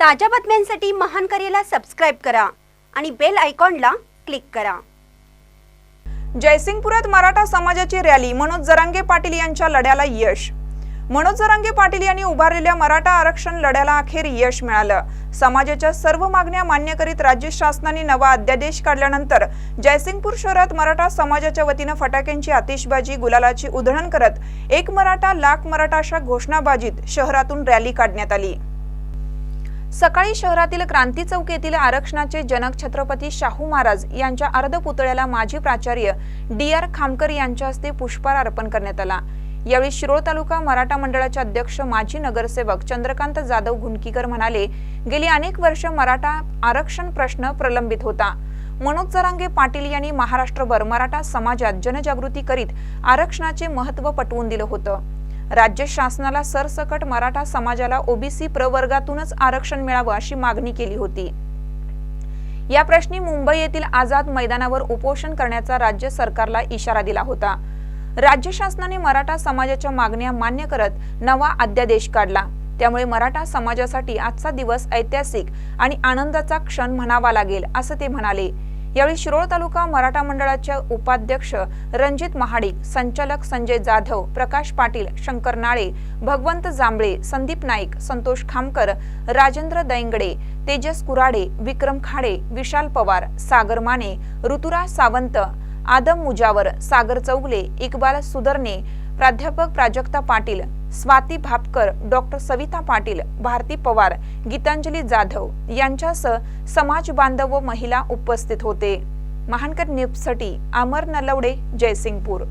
ताज्या बातम्यांसाठी महान करेला सबस्क्राईब करा आणि बेल आयकॉनला क्लिक करा. जयसिंगपुरात मराठा समाजाची रॅली मनोज जरांगे पाटील यांच्या लढ्याला यश. मनोज जरांगे पाटील यांनी उभारलेल्या मराठा आरक्षण लढ्याला अखेर यश मिळालं. समाजाच्या सर्व मागण्या मान्य करीत राज्य शासनाने नवा अध्यादेश काढल्यानंतर जयसिंगपूर शहरात मराठा समाजाच्या वतीनं फटाक्यांची आतिषबाजी गुलालाची उधळण करत एक मराठा लाख मराठा अशा घोषणाबाजीत शहरातून रॅली काढण्यात आली. सकाळी शहरातील क्रांती चौक येथील आरक्षणाचे जनक छत्रपती शाहू महाराज यांच्या अर्धपुतळ्याला माजी प्राचार्य डी आर खामकर यांच्या हस्ते पुष्पहार अर्पण करण्यात आला. यावेळी शिरोळ तालुका मराठा मंडळाचे अध्यक्ष माजी नगरसेवक चंद्रकांत जाधव घुणकीकर म्हणाले गेली अनेक वर्ष मराठा आरक्षण प्रश्न प्रलंबित होता. मनोज जरांगे पाटील यांनी महाराष्ट्रभर मराठा समाजात जनजागृती करीत आरक्षणाचे महत्त्व पटवून दिलं होतं. राज्य शासनाला सरसकट मराठा समाजाला ओबीसी प्रवर्गातूनच आरक्षण मिळावं अशी मागणी केली होती. या प्रश्नी मुंबई येथील आझाद मैदानावर उपोषण करण्याचा राज्य सरकारला इशारा दिला होता. राज्य शासनाने मराठा समाजाच्या मागण्या मान्य करत नवा अध्यादेश काढला. त्यामुळे मराठा समाजासाठी आजचा दिवस ऐतिहासिक आणि आनंदाचा क्षण म्हणावा लागेल असं ते म्हणाले. यावेळी शिरोळ तालुका मराठा मंडळाचे उपाध्यक्ष रणजित महाडिक संचालक संजय जाधव प्रकाश पाटील शंकर नाळे भगवंत जांभळे संदीप नाईक संतोष खामकर राजेंद्र दैंगडे तेजस कुराडे विक्रम खाडे विशाल पवार सागर माने ऋतुराज सावंत आदम मुजावर सागर चौगले इक्बाल सुधरणे प्राध्यापक प्राजक्ता पाटील स्वाती भापकर डॉक्टर सविता पाटील भारती पवार गीतांजली जाधव यांच्यासह समाज बांधव व महिला उपस्थित होते. महानकर न्यूजसाठी अमर नलवडे जयसिंगपूर.